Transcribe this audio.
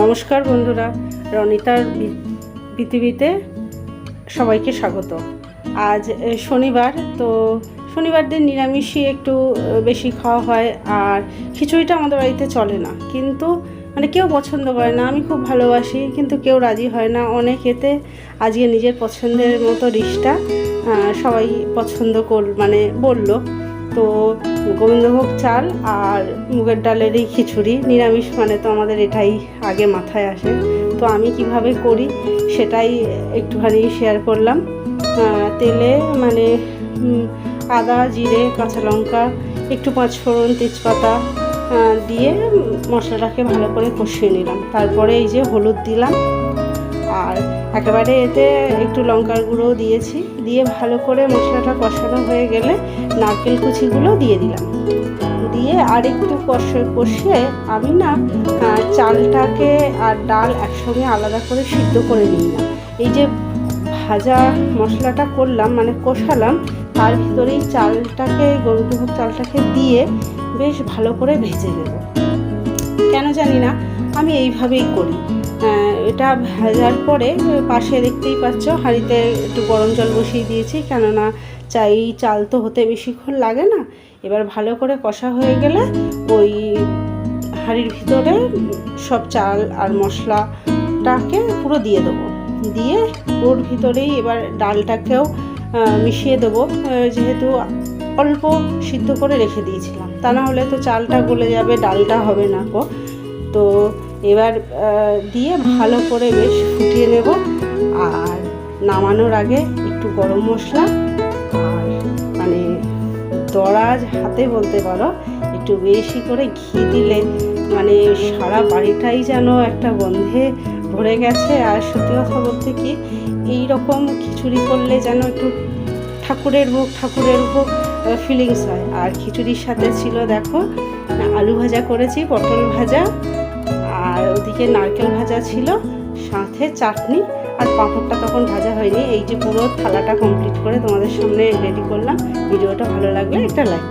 নমস্কার বন্ধুরা, রনিতার পৃথিবীতে সবাইকে স্বাগত। আজ শনিবার, তো শনিবার দিন নিরামিষই একটু বেশি খাওয়া হয় আর খিচুড়িটা আমাদের বাড়িতে চলে না। কিন্তু মানে কেউ পছন্দ করে না, আমি খুব ভালোবাসি, কিন্তু কেউ রাজি হয় না। অনেক এতে আজকে নিজের পছন্দের মতো ডিশটা সবাই পছন্দ কর মানে বলল। তো গোবিন্দভোগ চাল আর মুগের ডালের এই খিচুড়ি। নিরামিষ মানে তো আমাদের এটাই আগে মাথায় আসে। তো আমি কীভাবে করি সেটাই একটুখানি শেয়ার করলাম। তেলে মানে আদা, জিরে, কাঁচা লঙ্কা, একটু পাঁচফোড়ন, তেজপাতা দিয়ে মশলাটাকে ভালো করে কষিয়ে নিলাম। তারপরে এই যে হলুদ দিলাম। আর একেবারে এতে একটু লঙ্কার গুঁড়ো দিয়েছি, দিয়ে ভালো করে মশলাটা কষানো হয়ে গেলে নারকেল কুচিগুলো দিয়ে দিলাম। দিয়ে আর একটু কষে কষিয়ে আমি না চালটাকে আর ডাল একসঙ্গে আলাদা করে সিদ্ধ করে নিই না এই যে ভাজা মশলাটা করলাম মানে কষালাম, তার ভিতরেই চালটাকে গরুভোগ চালটাকে দিয়ে বেশ ভালো করে ভেজে নেব। কেন জানি না, আমি এইভাবেই করি। এটা ভাজার পরে পাশে দেখতেই পাচ্ছ, হাঁড়িতে একটু গরম জল বসিয়ে দিয়েছি, কেননা চাই চাল তো হতে বেশিক্ষণ লাগে না। এবার ভালো করে কষা হয়ে গেলে ওই হাঁড়ির ভিতরে সব চাল আর মশলাটাকে পুরো দিয়ে দেবো। দিয়ে ওর ভিতরেই এবার ডালটাকেও মিশিয়ে দেবো যেহেতু অল্প সিদ্ধ করে রেখে দিয়েছিলাম। তা না হলে তো চালটা গলে যাবে, ডালটা হবে না গো। তো এবার দিয়ে ভালো করে বেশ ফুটিয়ে নেব। আর নামানোর আগে একটু গরম মশলা আর মানে দরাজ হাতে বলতে পারো, একটু বেশি করে ঘি দিলে মানে সারা বাড়িটাই যেন একটা গন্ধে ভরে গেছে। আর সত্যি কথা বলতে কি এই রকম খিচুড়ি করলে যেন একটু ঠাকুরের ভোগ ঠাকুরের ভোগ ফিলিংস হয়। আর খিচুড়ির সাথে ছিল, দেখো, আলু ভাজা করেছি, পটল ভাজা আর ওদিকে নারকেল ভাজা ছিল, সাথে চাটনি, আর পাঁপড়টা তখন ভাজা হয়নি। এই যে পুরো থালাটা কমপ্লিট করে তোমাদের সামনে রেডি করলাম। ভিডিওটা ভালো লাগলে একটা লাইক